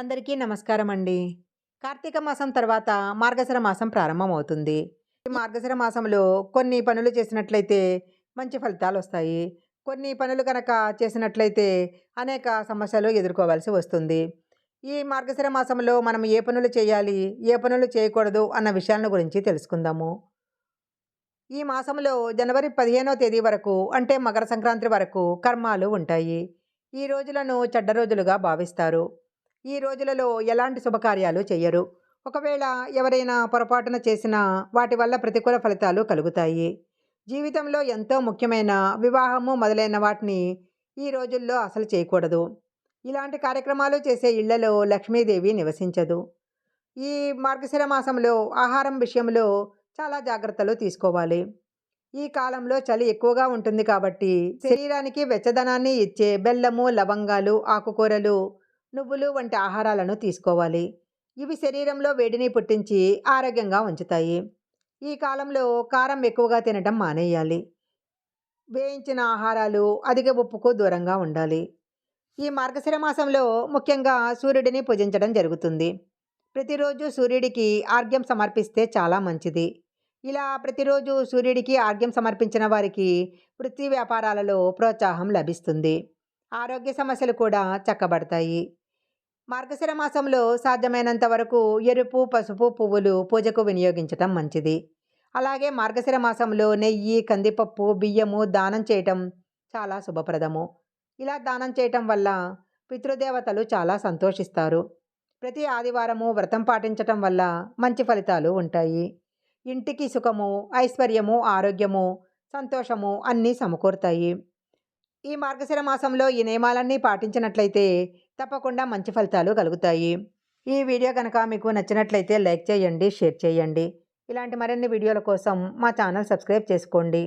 అందరికీ నమస్కారం అండి. కార్తీక మాసం తర్వాత మార్గశిర మాసం ప్రారంభమవుతుంది. ఈ మార్గశిర మాసంలో కొన్ని పనులు చేసినట్లయితే మంచి ఫలితాలు వస్తాయి కొన్ని పనులు కనుక చేసినట్లయితే అనేక సమస్యలు ఎదుర్కోవాల్సి వస్తుంది. ఈ మార్గశర మాసంలో మనం ఏ పనులు చేయాలి ఏ పనులు చేయకూడదు అన్న విషయాలను గురించి తెలుసుకుందాము. ఈ మాసంలో జనవరి పదిహేనో తేదీ వరకు అంటే మకర సంక్రాంతి వరకు కర్మాలు ఉంటాయి. ఈ రోజులను చెడ్డ రోజులుగా భావిస్తారు. ఈ రోజులలో ఎలాంటి శుభకార్యాలు చేయరు ఒకవేళ ఎవరైనా పొరపాటున చేసినా వాటి వల్ల ప్రతికూల ఫలితాలు కలుగుతాయి. జీవితంలో ఎంతో ముఖ్యమైన వివాహము మొదలైన వాటిని ఈ రోజుల్లో అసలు చేయకూడదు. ఇలాంటి కార్యక్రమాలు చేసే ఇళ్ళలో లక్ష్మీదేవి నివసించదు. ఈ మార్గశిర మాసంలో ఆహారం విషయంలో చాలా జాగ్రత్తలు తీసుకోవాలి. ఈ కాలంలో చలి ఎక్కువగా ఉంటుంది కాబట్టి శరీరానికి వెచ్చదనాన్ని ఇచ్చే బెల్లము లవంగాలు ఆకుకూరలు నువ్వులు వంటి ఆహారాలను తీసుకోవాలి. ఇవి శరీరంలో వేడిని పుట్టించి ఆరోగ్యంగా ఉంచుతాయి. ఈ కాలంలో కారం ఎక్కువగా తినటం మానేయాలి. వేయించిన ఆహారాలు అధిక ఉప్పుకు దూరంగా ఉండాలి. ఈ మార్గశిర మాసంలో ముఖ్యంగా సూర్యుడిని పూజించడం జరుగుతుంది. ప్రతిరోజు సూర్యుడికి ఆర్ఘ్యం సమర్పిస్తే చాలా మంచిది. ఇలా ప్రతిరోజు సూర్యుడికి ఆర్ఘ్యం సమర్పించిన వారికి వృత్తి వ్యాపారాలలో ప్రోత్సాహం లభిస్తుంది. ఆరోగ్య సమస్యలు కూడా చక్కబడతాయి. మార్గశిర మాసంలో సాధ్యమైనంత వరకు ఎరుపు పసుపు పువ్వులు పూజకు వినియోగించటం మంచిది. అలాగే మార్గశిర మాసంలో నెయ్యి కందిపప్పు బియ్యము దానం చేయటం చాలా శుభప్రదము. ఇలా దానం చేయటం వల్ల పితృదేవతలు చాలా సంతోషిస్తారు. ప్రతి ఆదివారము వ్రతం పాటించటం వల్ల మంచి ఫలితాలు ఉంటాయి. ఇంటికి సుఖము ఐశ్వర్యము ఆరోగ్యము సంతోషము అన్నీ సమకూరుతాయి. ఈ మార్గశిర మాసంలో ఈ నియమాలన్నీ పాటించినట్లయితే తప్పకుండా మంచి ఫలితాలు కలుగుతాయి. ఈ వీడియో కనుక మీకు నచ్చినట్లయితే లైక్ చేయండి షేర్ చేయండి. ఇలాంటి మరిన్ని వీడియోల కోసం మా ఛానల్ సబ్స్క్రైబ్ చేసుకోండి.